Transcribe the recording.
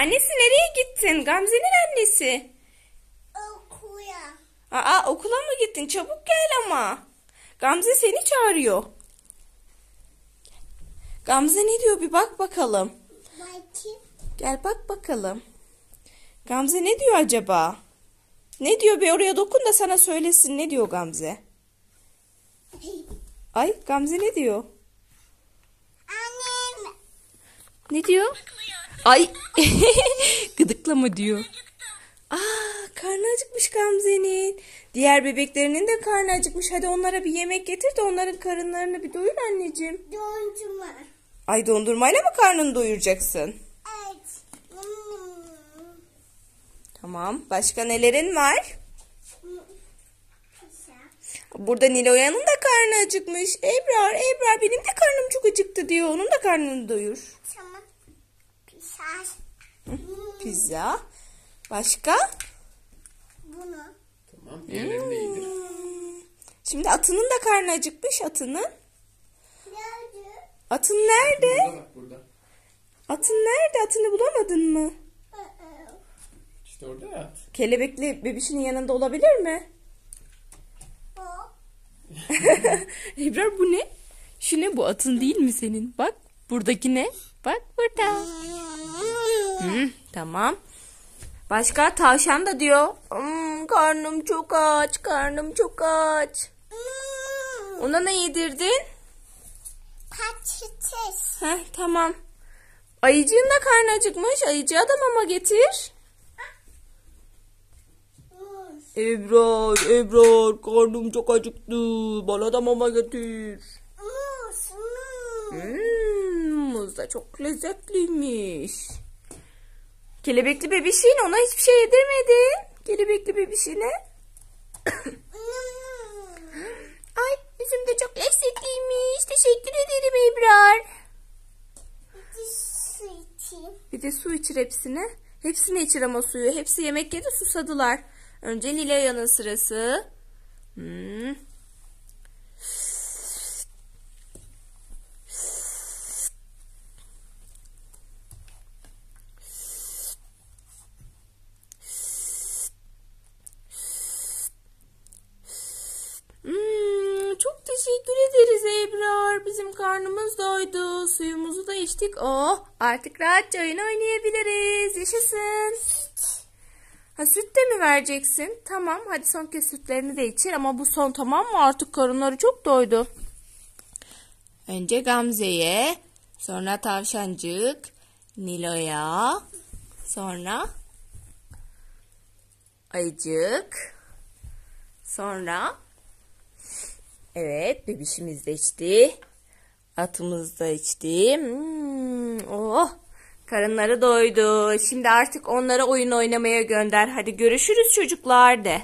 Annesi nereye gittin? Gamze'nin annesi. Okula. Aa okula mı gittin? Çabuk gel ama. Gamze seni çağırıyor. Gamze ne diyor bir bak bakalım. Bakayım. Gel bak bakalım. Gamze ne diyor acaba? Ne diyor bir oraya dokun da sana söylesin. Ne diyor Gamze? Ay Gamze ne diyor? Annem. Ne diyor? Ay gıdıklama diyor. Aa karnı acıkmış Gamze'nin. Diğer bebeklerinin de karnı acıkmış. Hadi onlara bir yemek getir de onların karınlarını bir doyur anneciğim. Dondurma. Ay dondurmayla mı karnını doyuracaksın? Evet. Hmm. Tamam. Başka nelerin var? Pizza. Burada Niloya'nın da karnı acıkmış. Ebrar, Ebrar benim de karnım çok acıktı diyor. Onun da karnını doyur. Tamam. Pizza. Pizza. Başka? Bunu. Tamam. Diğerlerini de yedir. Şimdi atının da karnı acıkmış atının. Nerede? Atın nerede? Burada bak burada. Atın nerede? Atını bulamadın mı? İşte orada at. Kelebekli bebişinin yanında olabilir mi? Ebrar bu ne? Şu ne bu atın değil mi senin? Bak buradaki ne? Bak burada. Hı, tamam. Başka tavşan da diyor. "Hmm, karnım çok aç, karnım çok aç. Ona ne yedirdin? Patates. Heh, tamam. Ayıcığın da karnı acıkmış. Ayıcığa da mama getir. Ebrar, Ebrar karnım çok acıktı. Bana da mama getir. Muz. Muz. Hmm, da çok lezzetliymiş. Kelebekli bebişin ona hiçbir şey yedirmedin. Kelebekli bebişine. Ay üzüm de çok lezzetliymiş. Teşekkür ederim Ebrar. Su içeyim. Bir de su içir hepsine. Hepsine içir ama suyu. Hepsi yemek yedi susadılar. Önce Nilaya'nın sırası. Hmm, çok teşekkür ederiz Bizim karnımız doydu. Suyumuzu da içtik. Oh, artık rahatça oyun oynayabiliriz. Yaşasın. Ha süt de mi vereceksin? Tamam hadi son kez sütlerini de içir ama bu son tamam mı? Artık karınları çok doydu. Önce Gamze'ye, sonra Tavşancık, Nilo'ya, sonra Ayıcık, sonra evet bebişimiz de içti. Atımız da içti. Hmm, oh karınları doydu. Şimdi artık onlara oyun oynamaya gönder. Hadi görüşürüz çocuklar de.